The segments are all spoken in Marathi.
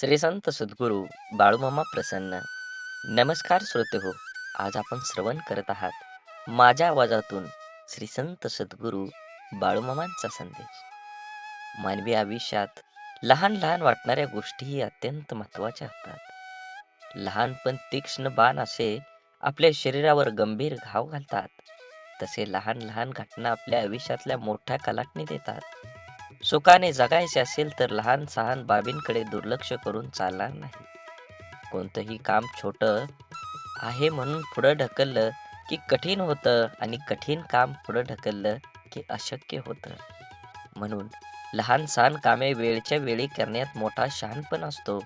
श्री संत सद्गुरू बाळूमामा प्रसन्न. नमस्कार श्रोते हो आज आपण श्रवण करत आहात माझ्या आवाजातून श्री संत सद्गुरू बाळूमामांचा संदेश. मानवी आयुष्यात लहान लहान वाटणाऱ्या गोष्टीही अत्यंत महत्त्वाच्या असतात. लहानपण तीक्ष्ण बाण असे आपल्या शरीरावर गंभीर घाव घालतात. तसे लहान लहान घटना आपल्या आयुष्यातल्या मोठ्या कलाटणी देतात. सुखाने जगायचे असेल तर लहान सहान बाबींकडे दुर्लक्ष करून चालणार नाही. कोणतंही काम छोटं आहे म्हणून पुढं ढकललं की कठीण होतं आणि कठीण काम पुढं ढकललं की अशक्य होतं. म्हणून लहान सहान कामे वेळच्या वेळी करण्यात मोठा शहाणपण असतो.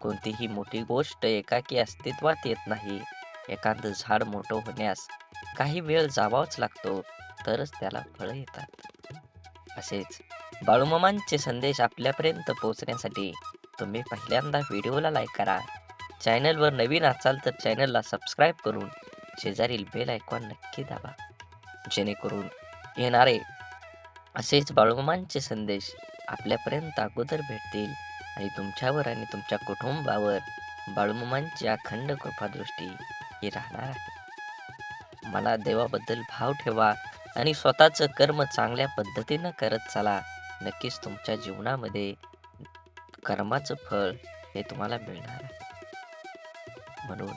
कोणतीही मोठी गोष्ट एकाकी अस्तित्वात येत नाही. एखादं झाड मोठं होण्यास काही वेळ जावाच लागतो तरच त्याला फळं येतात. असेच बाळूमामांचे संदेश आपल्यापर्यंत पोहोचण्यासाठी तुम्ही पहिल्यांदा व्हिडिओला लाईक करा. चॅनलवर नवीन असाल तर चॅनलला सबस्क्राईब करून शेजारील बेल आयकॉन नक्की दाबा. जेणेकरून येणारे असेच बाळूमामांचे संदेश आपल्यापर्यंत अगोदर भेटतील आणि तुमच्यावर आणि तुमच्या कुटुंबावर बाळूमामांची अखंड कृपादृष्टी ही राहणार आहे. मला देवाबद्दल भाव ठेवा आणि स्वतःचं कर्म चांगल्या पद्धतीनं करत चला. नक्कीच तुमच्या जीवनामध्ये कर्माचं फळ हे तुम्हाला मिळणार आहे. म्हणून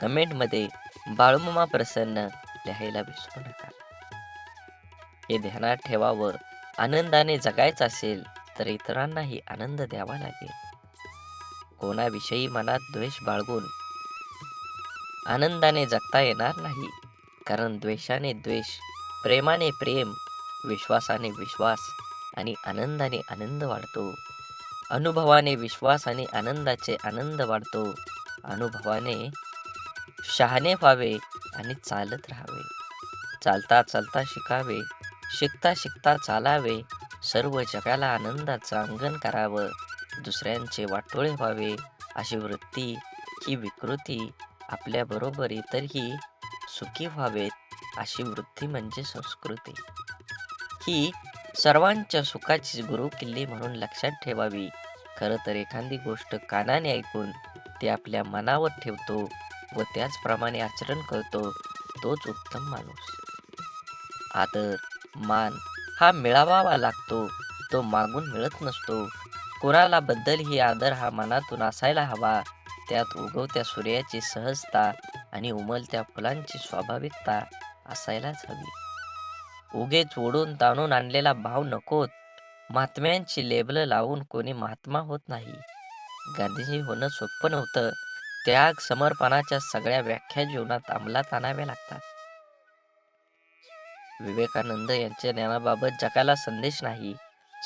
कमेंटमध्ये बाळूमामा प्रसन्न लिहायला विसरू नका. हे ध्यानात ठेवावं. आनंदाने जगायचं असेल तर इतरांनाही आनंद द्यावा लागेल. कोणाविषयी मनात द्वेष बाळगून आनंदाने जगता येणार नाही. कारण द्वेषाने द्वेष प्रेमाने प्रेम विश्वासाने विश्वास आणि आनंदाने आनंद वाढतो. अनुभवाने विश्वास आणि आनंदाचे आनंद वाढतो. अनुभवाने शहाणे व्हावे आणि चालत राहावे. चालता चालता शिकावे शिकता शिकता चालावे सर्व जगाला आनंदाचं अंगण करावं दुसऱ्यांचे वाटोळे व्हावे अशी वृत्ती ही विकृती आपल्याबरोबर इतरही सुखी व्हावेत अशी वृत्ती म्हणजे संस्कृती. ही सर्वांच्या सुखाची गुरु किल्ली म्हणून लक्षात ठेवावी. खरं तर एखादी गोष्ट कानाने ऐकून ते आपल्या मनावर ठेवतो व त्याचप्रमाणे आचरण करतो तोच उत्तम माणूस. आदर मान हा मिळावा लागतो तो मागून मिळत नसतो. कोणाला बद्दल ही आदर हा मनातून असायला हवा त्यात उगवत्या सूर्याची सहजता आणि उमलत्या फुलांची स्वाभाविकता असायलाच हवी. उगे जोडून ताणून आणलेला भाव नकोत. महात्म्यांची लेबलं लावून कोणी महात्मा होत नाही. गांधीजी होणं सोपं नव्हतं. त्याग समर्पणाच्या सगळ्या व्याख्या जीवनात अंमलात आणाव्या लागतात. विवेकानंद यांच्या ज्ञानाबाबत जगाला संदेश नाही.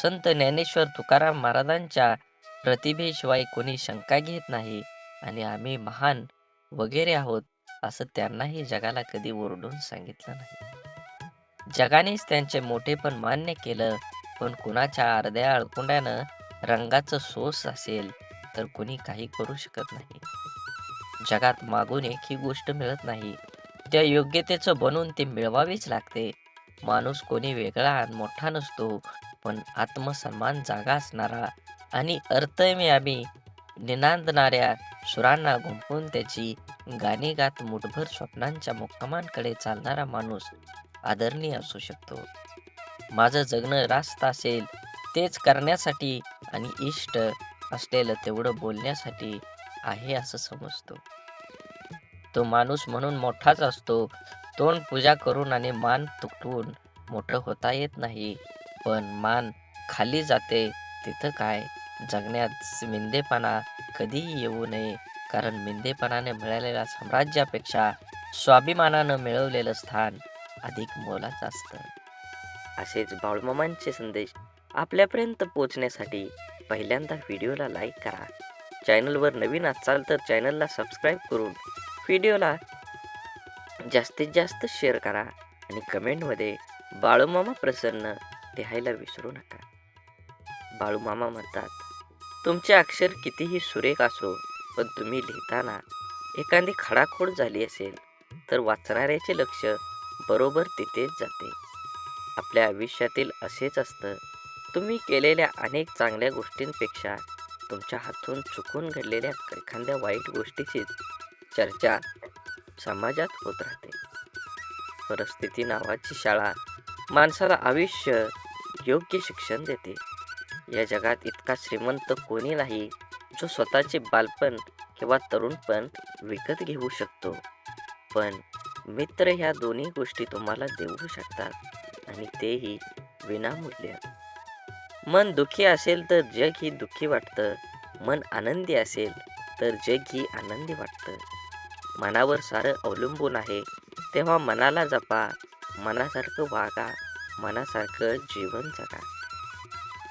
संत ज्ञानेश्वर तुकाराम महाराजांच्या प्रतिभेशिवाय कोणी शंका घेत नाही. आणि आम्ही महान वगैरे आहोत असं त्यांनाही जगाला कधी ओरडून सांगितलं नाही. जगानेच त्यांचे मोठेपण मान्य केलं. पण कुणाच्या अर्ध्या अळकुंड्यानं रंगाचं सोस असेल तर कुणी काही करू शकत नाही. जगात मागून एक ही गोष्ट मिळत नाही. त्या योग्यतेचं बनून ते मिळवावीच लागते. माणूस कोणी वेगळा आणि मोठा नसतो पण आत्मसन्मान जागा असणारा आणि अर्थम्याबी निनांदणाऱ्या सुरांना गुंफून त्याची गाणी गात मुठभर स्वप्नांच्या मुक्कामांकडे चालणारा माणूस आदरणीय असू शकतो. माझं जगणं रास्त असेल तेच करण्यासाठी आणि इष्ट असलेलं तेवढं बोलण्यासाठी आहे असं समजतो. तो माणूस म्हणून मोठाच असतो. तोंड पूजा करून आणि मान तुटवून मोठं होता येत नाही. पण मान खाली जाते तिथं काय? जगण्यात मिंदेपणा कधीही येऊ नये. कारण मिंदेपणाने मिळालेल्या साम्राज्यापेक्षा स्वाभिमानानं मिळवलेलं स्थान अधिक मोलाचं असतं. असेच बाळूमामांचे संदेश आपल्यापर्यंत पोचण्यासाठी पहिल्यांदा व्हिडिओला लाईक करा. चॅनलवर नवीन असाल तर चॅनलला सबस्क्राईब करून व्हिडिओला जास्तीत जास्त शेअर करा आणि कमेंटमध्ये बाळूमामा प्रसन्न लिहायला विसरू नका. बाळूमामा म्हणतात तुमचे अक्षर कितीही सुरेख असो पण तुम्ही लिहिताना एखादी खडाखोड झाली असेल तर वाचणाऱ्याचे लक्ष बरोबर तिथेच जाते. आपल्या आयुष्यातील असेच असतं. तुम्ही केलेल्या अनेक चांगल्या गोष्टींपेक्षा तुमच्या हातून चुकून घडलेल्या एखाद्या वाईट गोष्टीचीच चर्चा समाजात होत राहते. परिस्थिती नावाची शाळा माणसाला आयुष्य योग्य शिक्षण देते. या जगात इतका श्रीमंत कोणी नाही जो स्वतःचे बालपण किंवा तरुणपण विकत घेऊ शकतो. पण मित्र ह्या दोन्ही गोष्टी तुम्हाला देऊ शकतात. आणि तेही विनामूल्य. मन दुःखी असेल तर जग ही दुःखी वाटतं. मन आनंदी असेल तर जग ही आनंदी वाटतं. मनावर सारं अवलंबून आहे. तेव्हा मनाला जपा. मनासारखं वागा. मनासारखं जीवन जगा.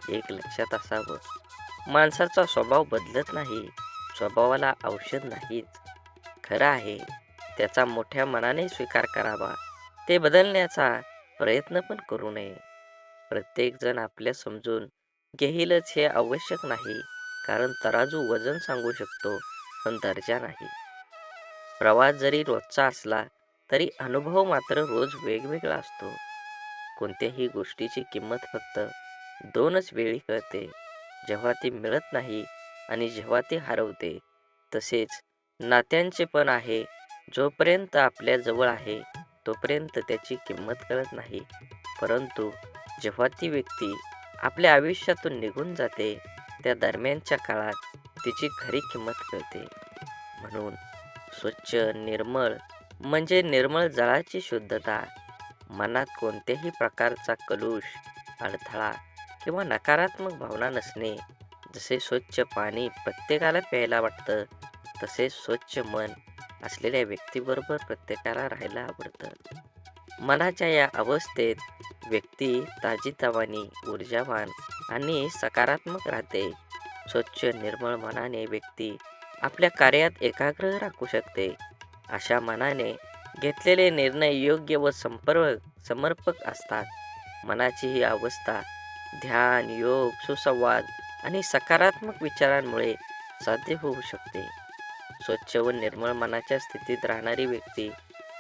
एक लक्षात असावं. माणसाचा स्वभाव बदलत नाही. स्वभावाला औषध नाहीच खरं आहे त्याचा मोठ्या मनाने स्वीकार करावा. ते बदलण्याचा प्रयत्न पण करू नये. प्रत्येक जण आपल्या समजून घेईलच हे आवश्यक नाही कारण तराजू वजन सांगू शकतो पण दर्जा नाही. प्रवास जरी रोजचा असला तरी अनुभव मात्र रोज वेगवेगळा असतो. कोणत्याही गोष्टीची किंमत फक्त दोनच वेळी कळते. जेव्हा ती मिळत नाही आणि जेव्हा ती हरवते तसेच नात्यांचे पण आहे जोपर्यंत आपल्या जवळ आहे तोपर्यंत त्याची किंमत कळत नाही. परंतु जेव्हा ती व्यक्ती आपल्या आयुष्यातून निघून जाते त्या दरम्यानच्या काळात तिची खरी किंमत कळते. म्हणून स्वच्छ निर्मळ म्हणजे निर्मळ जळाची शुद्धता मनात कोणत्याही प्रकारचा कलुष अडथळा किंवा नकारात्मक भावना नसणे जसे स्वच्छ पाणी प्रत्येकाला प्यायला वाटतं तसे स्वच्छ मन असलेल्या व्यक्तीबरोबर प्रत्येकाला राहायला आवडतं. मनाच्या या अवस्थेत व्यक्ती ताजीतवानी ऊर्जावान आणि सकारात्मक राहते. स्वच्छ निर्मळ मनाने व्यक्ती आपल्या कार्यात एकाग्र राखू शकते. अशा मनाने घेतलेले निर्णय योग्य व संपर्क समर्पक असतात. मनाची ही अवस्था ध्यान योग सुसंवाद आणि सकारात्मक विचारांमुळे साध्य होऊ शकते. स्वच्छ व निर्मळ मनाच्या स्थितीत राहणारी व्यक्ती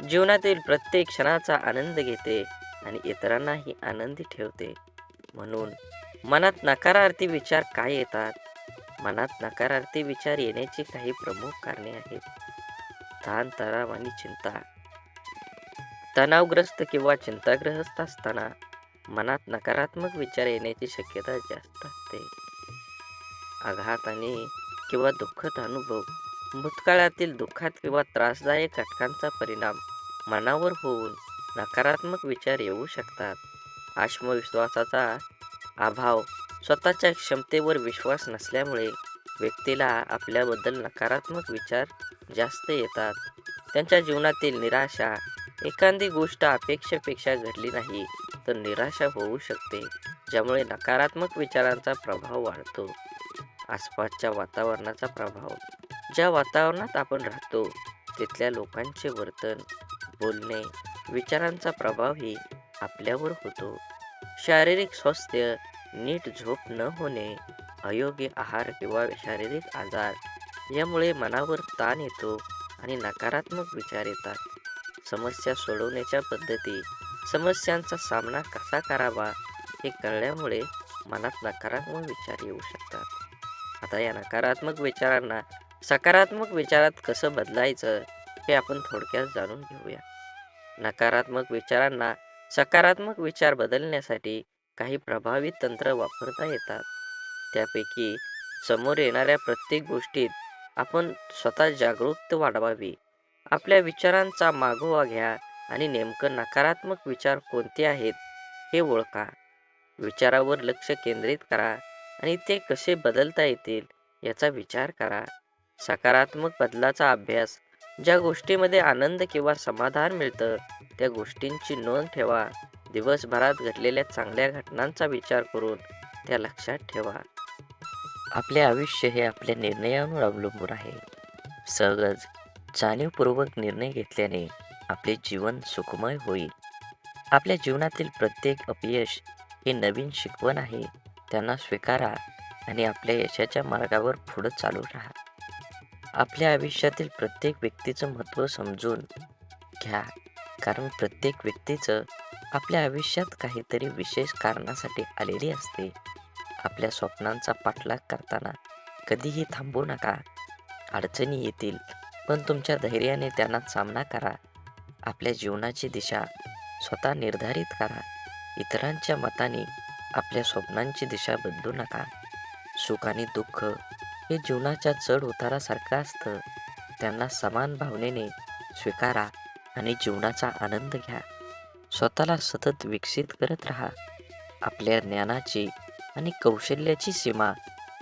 जीवनातील प्रत्येक क्षणाचा आनंद घेते आणि इतरांनाही आनंदी ठेवते. म्हणून मनात नकारार्थी विचार काय येतात? मनात नकारार्थी विचार येण्याची काही प्रमुख कारणे आहेत. ताण तणाव आणि चिंता. तणावग्रस्त किंवा चिंताग्रस्त असताना मनात नकारात्मक विचार येण्याची शक्यता जास्त असते. आघात आणि किंवा दुःखद अनुभव भूतकाळातील दुःखात किंवा त्रासदायक घटकांचा परिणाम मनावर होऊन नकारात्मक विचार येऊ शकतात. आत्मविश्वासाचा अभाव स्वतःच्या क्षमतेवर विश्वास नसल्यामुळे व्यक्तीला आपल्याबद्दल नकारात्मक विचार जास्त येतात. त्यांच्या जीवनातील निराशा एखादी गोष्ट अपेक्षेपेक्षा घडली नाही तर निराशा होऊ शकते ज्यामुळे नकारात्मक विचारांचा प्रभाव वाढतो. आसपासच्या वातावरणाचा प्रभाव ज्या वातावरणात आपण राहतो तिथल्या लोकांचे वर्तन बोलणे विचारांचा प्रभावही आपल्यावर होतो. शारीरिक स्वास्थ्य नीट झोप न होणे अयोग्य आहार किंवा शारीरिक आजार यामुळे मनावर ताण येतो आणि नकारात्मक विचार येतात. समस्या सोडवण्याच्या पद्धती समस्यांचा सामना कसा करावा हे कळल्यामुळे मनात नकारात्मक विचार येऊ शकतात. आता या नकारात्मक विचारांना सकारात्मक विचारात कसं बदलायचं हे आपण थोडक्यात जाणून घेऊया. नकारात्मक विचारांना सकारात्मक विचार बदलण्यासाठी काही प्रभावी तंत्र वापरता येतात. त्यापैकी समोर येणाऱ्या प्रत्येक गोष्टीत आपण स्वतः जागरूकता वाढवावी. आपल्या विचारांचा मागोवा घ्या आणि नेमकं नकारात्मक विचार कोणते आहेत हे ओळखा. विचारावर लक्ष केंद्रित करा आणि ते कसे बदलता येतील याचा विचार करा. सकारात्मक बदलाचा अभ्यास. ज्या गोष्टीमध्ये आनंद किंवा समाधान मिळतं त्या गोष्टींची नोंद ठेवा. दिवसभरात घडलेल्या चांगल्या घटनांचा विचार करून त्या लक्षात ठेवा. आपले आयुष्य हे आपल्या निर्णयांवर अवलंबून आहे. सहज जाणीवपूर्वक निर्णय घेतल्याने आपले जीवन सुखमय होईल. आपल्या जीवनातील प्रत्येक अपयश हे नवीन शिकवण आहे. त्यांना स्वीकारा आणि आपल्या यशाच्या मार्गावर पुढं चालू राहा. आपल्या आयुष्यातील प्रत्येक व्यक्तीचं महत्त्व समजून घ्या. कारण प्रत्येक व्यक्तीचं आपल्या आयुष्यात काहीतरी विशेष कारणासाठी आलेली असते. आपल्या स्वप्नांचा पाठलाग करताना कधीही थांबू नका. अडचणी येतील पण तुमच्या धैर्याने त्यांना सामना करा. आपल्या जीवनाची दिशा स्वतः निर्धारित करा. इतरांच्या मताने आपल्या स्वप्नांची दिशा बदलू नका. सुख आणि दुःख हे जीवनाच्या चढ उतारासारखं असतं. त्यांना समान भावनेने स्वीकारा आणि जीवनाचा आनंद घ्या. स्वतःला सतत विकसित करत राहा. आपल्या ज्ञानाची आणि कौशल्याची सीमा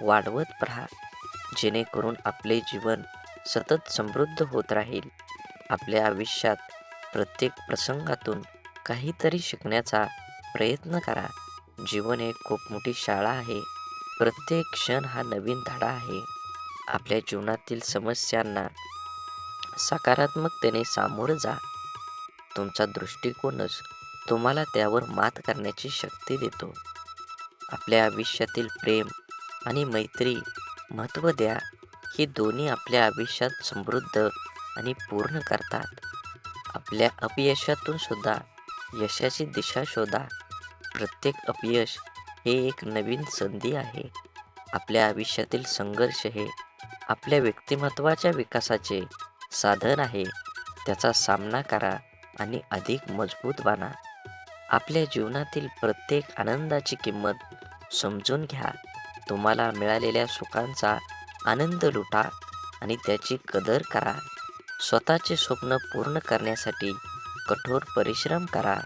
वाढवत राहा. जेणेकरून आपले जीवन सतत समृद्ध होत राहील. आपल्या आयुष्यात प्रत्येक प्रसंगातून काहीतरी शिकण्याचा प्रयत्न करा. जीवन एक खूप मोठी शाळा आहे. प्रत्येक क्षण हा नवीन धडा आहे. आपल्या जीवनातील समस्यांना सकारात्मकतेने सामोरं जा. तुमचा दृष्टिकोनच तुम्हाला त्यावर मात करण्याची शक्ती देतो. आपल्या आयुष्यातील प्रेम आणि मैत्री महत्त्व द्या. ही दोन्ही आपल्या आयुष्यात समृद्ध आणि पूर्ण करतात. आपल्या अपयशातून सुद्धा यशाची दिशा शोधा. प्रत्येक अपयश हे एक नवीन संधी आहे. आपल्या आयुष्यातील संघर्ष हे आपल्या व्यक्तिमत्वाच्या विकासाचे साधन आहे. त्याचा सामना करा आणि अधिक मजबूत बना. आपल्या जीवनातील प्रत्येक आनंदाची किंमत समजून घ्या. तुम्हाला मिळालेल्या सुखांचा आनंद लुटा आणि त्याची कदर करा. स्वतःचे स्वप्न पूर्ण करण्यासाठी कठोर परिश्रम करा.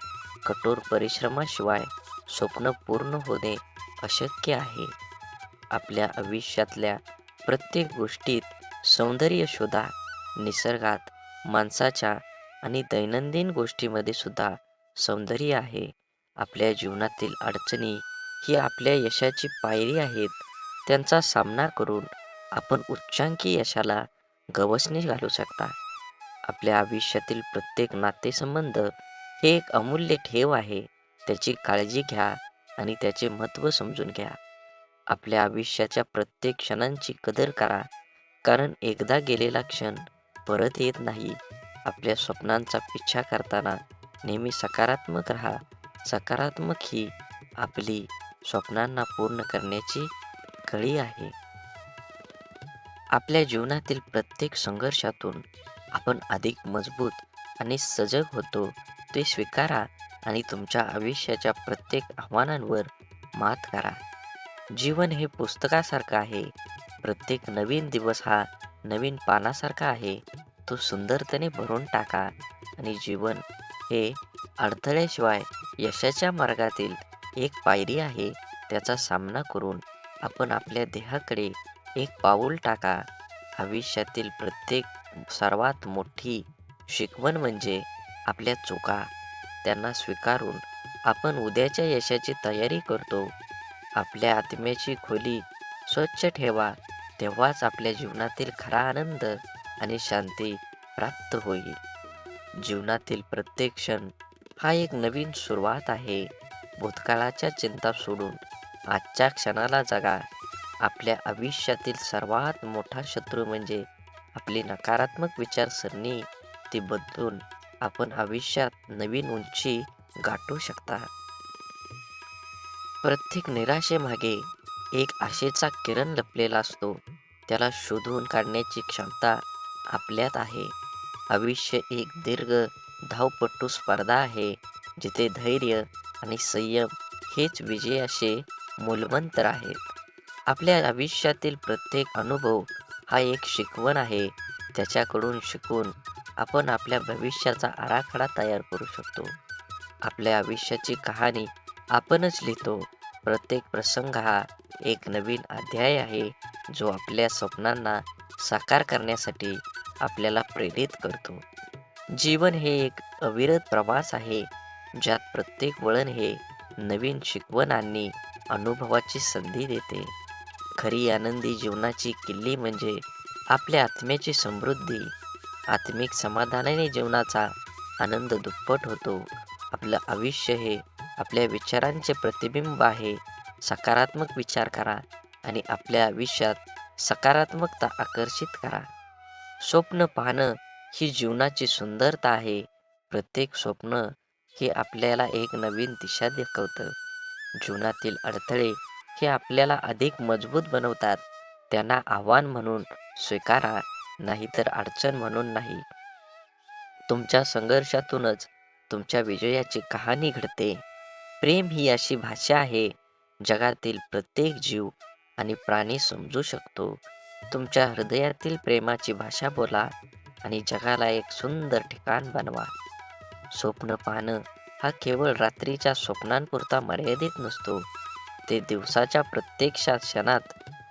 कठोर परिश्रमाशिवाय स्वप्न पूर्ण होणे अशक्य आहे. आपल्या आयुष्यातल्या प्रत्येक गोष्टीत सौंदर्य शोधा निसर्गात माणसाच्या आणि दैनंदिन गोष्टीमध्ये सुद्धा सौंदर्य आहे. आपल्या जीवनातील अडचणी ही आपल्या यशाची पायरी आहेत. त्यांचा सामना करून आपण उच्चांकी यशाला गवसणी घालू शकता. आपल्या आयुष्यातील प्रत्येक नातेसंबंध हे एक अमूल्य ठेव आहे. त्याची काळजी घ्या आणि त्याचे महत्त्व समजून घ्या. आपल्या आयुष्याच्या प्रत्येक क्षणांची कदर करा. कारण एकदा गेलेला क्षण परत येत नाही. आपल्या स्वप्नांचा पिच्छा करताना नेहमी सकारात्मक राहा. सकारात्मक ही आपली स्वप्नांना पूर्ण करण्याची कळी आहे. आपल्या जीवनातील प्रत्येक संघर्षातून आपण अधिक मजबूत आणि सजग होतो ते स्वीकारा. आणि तुमच्या आयुष्याच्या प्रत्येक आव्हानांवर मात करा. जीवन हे पुस्तकासारखं आहे. प्रत्येक नवीन दिवस हा नवीन पानासारखा आहे. तो सुंदरतेने भरून टाका आणि जीवन हे अडथळ्याशिवाय यशाच्या मार्गातील एक पायरी आहे. त्याचा सामना करून आपण आपल्या देहाकडे एक पाऊल टाका. आयुष्यातील प्रत्येक सर्वात मोठी शिकवण म्हणजे आपल्या चुका त्यांना स्वीकारून आपण उद्याच्या यशाची तयारी करतो. आपल्या आत्म्याची खोली स्वच्छ ठेवा तेव्हाच आपल्या जीवनातील खरा आनंद आणि शांती प्राप्त होईल. जीवनातील प्रत्येक क्षण हा एक नवीन सुरुवात आहे. भूतकाळाच्या चिंता सोडून आजच्या क्षणाला जगा. आपल्या आयुष्यातील सर्वात मोठा शत्रू म्हणजे आपली नकारात्मक विचारसरणी ती बदलून आपण आयुष्यात नवीन उंची गाठू शकता. प्रत्येक निराशेमागे एक आशेचा किरण लपलेला असतो. त्याला शोधून काढण्याची क्षमता आपल्यात आहे. आयुष्य एक दीर्घ धावपट्टू स्पर्धा आहे जिथे धैर्य आणि संयम हेच विजयाचे मूलमंत्र आहेत आपल्या आयुष्यातील प्रत्येक अनुभव हा एक शिकवण आहे. त्याच्याकडून शिकून आपण आपल्या भविष्याचा आराखडा तयार करू शकतो. आपल्या आयुष्याची कहाणी आपणच लिहितो. प्रत्येक प्रसंग हा एक नवीन अध्याय आहे जो आपल्या स्वप्नांना साकार करण्यासाठी आपल्याला प्रेरित करतो. जीवन हे एक अविरत प्रवास आहे ज्यात प्रत्येक वळण हे नवीन शिकवण आणि अनुभवाची संधी देते. खरी आनंदी जीवनाची किल्ली म्हणजे आपल्या आत्म्याची समृद्धी. आत्मिक समाधानाने जीवनाचा आनंद दुप्पट होतो. आपलं आयुष्य हे आपल्या विचारांचे प्रतिबिंब आहे. सकारात्मक विचार करा आणि आपल्या आयुष्यात सकारात्मकता आकर्षित करा. स्वप्न पाहणं ही जीवनाची सुंदरता आहे. प्रत्येक स्वप्न हे आपल्याला एक नवीन दिशा दाखवतं. जीवनातील अडथळे हे आपल्याला अधिक मजबूत बनवतात. त्यांना आव्हान म्हणून स्वीकारा. नाहीतर अडचण म्हणून नाही. तुमच्या संघर्षातूनच तुमच्या विजयाची कहाणी घडते. प्रेम ही अशी भाषा आहे जगातील प्रत्येक जीव आणि प्राणी समजू शकतो. तुमच्या हृदयातील प्रेमाची भाषा बोला आणि जगाला एक सुंदर ठिकाण बनवा. स्वप्न पाहणं हा केवळ रात्रीच्या स्वप्नांपुरता मर्यादित नसतो. ते दिवसाच्या प्रत्येक क्षणात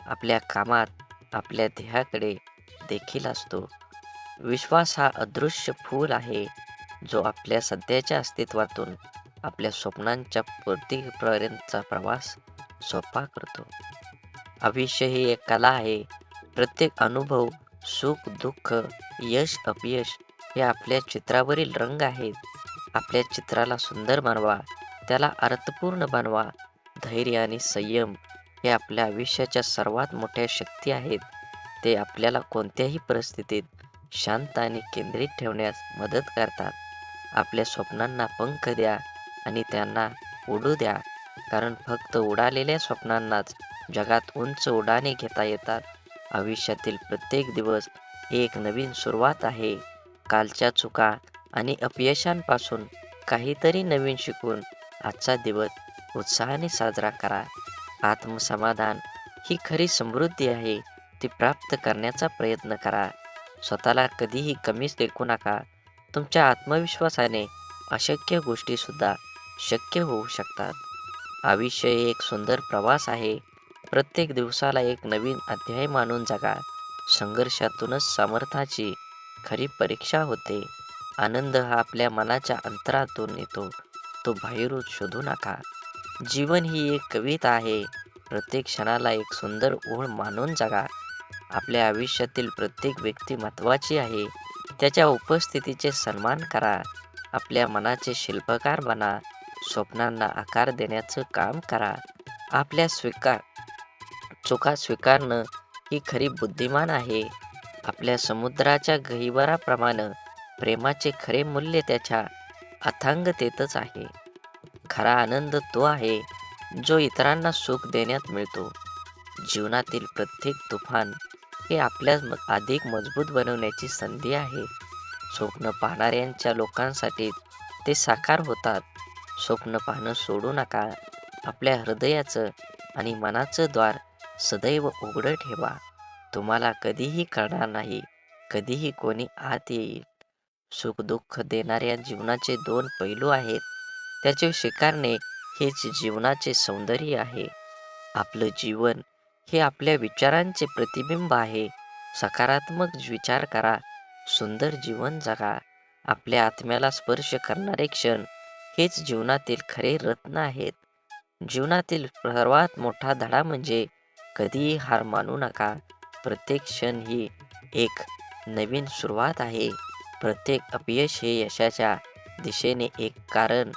आपल्या कामात आपल्या ध्येयाकडे देखील असतो. विश्वास हा अदृश्य फूल आहे जो आपल्या सध्याच्या अस्तित्वातून आपल्या स्वप्नांच्या पूर्तीपर्यंतचा प्रवास सोपा करतो. आयुष्य ही एक कला आहे. प्रत्येक अनुभव सुख दुःख यश अपयश हे आपल्या चित्रावरील रंग आहेत. आपल्या चित्राला सुंदर बनवा त्याला अर्थपूर्ण बनवा. धैर्य आणि संयम हे आपल्या आयुष्याच्या सर्वात मोठ्या शक्ती आहेत. ते आपल्याला कोणत्याही परिस्थितीत शांत आणि केंद्रित ठेवण्यास मदत करतात. आपल्या स्वप्नांना पंख द्या आणि त्यांना उडू द्या कारण फक्त उडालेल्या स्वप्नांनाच जगात उंच उडाणे घेता येतात. आयुष्यातील प्रत्येक दिवस एक नवीन सुरुवात आहे. कालच्या चुका आणि अपयशांपासून काहीतरी नवीन शिकून आजचा दिवस उत्साहाने साजरा करा. आत्मसमाधान ही खरी समृद्धी आहे. ती प्राप्त करण्याचा प्रयत्न करा. स्वतःला कधीही कमीच लेखू नका. तुमच्या आत्मविश्वासाने अशक्य गोष्टीसुद्धा शक्य होऊ शकतात. आयुष्य एक सुंदर प्रवास आहे. प्रत्येक दिवसाला एक नवीन अध्याय मानून जगा. संघर्षातूनच सामर्थ्याची खरी परीक्षा होते. आनंद हा आपल्या मनाच्या अंतरातून येतो. तो बाहेरून शोधू नका. जीवन ही एक कविता आहे. प्रत्येक क्षणाला एक सुंदर ओळ मानून जगा. आपल्या आयुष्यातील प्रत्येक व्यक्ती महत्त्वाची आहे. त्याच्या उपस्थितीचे सन्मान करा. आपल्या मनाचे शिल्पकार बना. स्वप्नांना आकार देण्याचं काम करा. आपल्या स्वीकार चुका स्वीकारणं ही खरी बुद्धिमान आहे. आपल्या समुद्राच्या गहिवराप्रमाणे प्रेमाचे खरे मूल्य त्याच्या अथांगतेतच आहे. खरा आनंद तो आहे जो इतरांना सुख देण्यात मिळतो. जीवनातील प्रत्येक तुफान हे आपल्या अधिक मजबूत बनवण्याची संधी आहे. स्वप्न पाहणाऱ्यांच्या लोकांसाठी ते साकार होतात. स्वप्न पाहणं सोडू नका. आपल्या हृदयाचं आणि मनाचं द्वार सदैव उघडं ठेवा. तुम्हाला कधीही कळणार नाही कधीही कोणी आत येईल. सुख दुःख देणाऱ्या जीवनाचे दोन पैलू आहेत. त्याचे स्वीकारणे हेच जीवनाचे सौंदर्य आहे. आपलं जीवन हे आपल्या विचारांचे प्रतिबिंब आहे. सकारात्मक विचार करा. सुंदर जीवन जगा. आपल्या आत्म्याला स्पर्श करणारे क्षण हेच जीवनातील खरे रत्न आहेत. जीवनातील सर्वात मोठा धडा म्हणजे कधीही हार मानू नका. प्रत्येक क्षण ही एक नवीन सुरुवात आहे. प्रत्येक अपयश हे यशाच्या दिशेने एक कारण.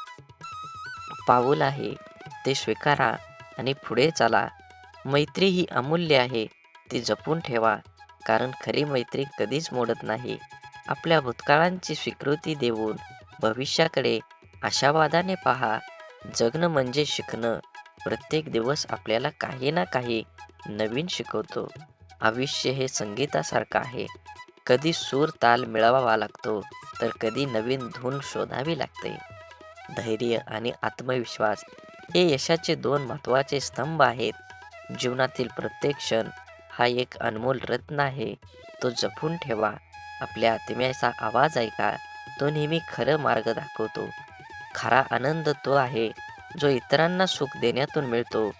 पाऊल आहे. ते स्वीकारा आणि पुढे चला. मैत्री ही अमूल्य आहे. ती जपून ठेवा कारण खरी मैत्री कधीच मोडत नाही. आपल्या भूतकाळांची स्वीकृती देऊन भविष्याकडे आशावादाने पहा. जगणं म्हणजे शिकणं. प्रत्येक दिवस आपल्याला काही ना काही नवीन शिकवतो. आयुष्य हे संगीतासारखं आहे. कधी सूर ताल मिळवावा लागतो तर कधी नवीन धून शोधावी लागते. धैर्य आणि आत्मविश्वास हे यशाचे दोन महत्त्वाचे स्तंभ आहेत. जीवनातील प्रत्येक क्षण हा एक अनमोल रत्न आहे. तो जपून ठेवा. आपल्या आत्म्याचा आवाज ऐका. तो नेहमी खरं मार्ग दाखवतो. खरा आनंद तो आहे जो इतरांना सुख देण्यातून मिळतो.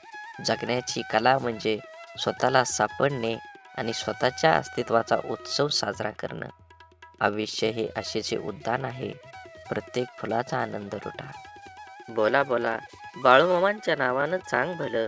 जगण्याची कला म्हणजे स्वतःला सापडणे आणि स्वतःच्या अस्तित्वाचा उत्सव साजरा करणं. आयुष्य हे आशेचे उद्यान आहे. प्रत्येक फुलाचा आनंद लुटा. बोला बोला. बाळूमामांच्या नावानं चांग भलं.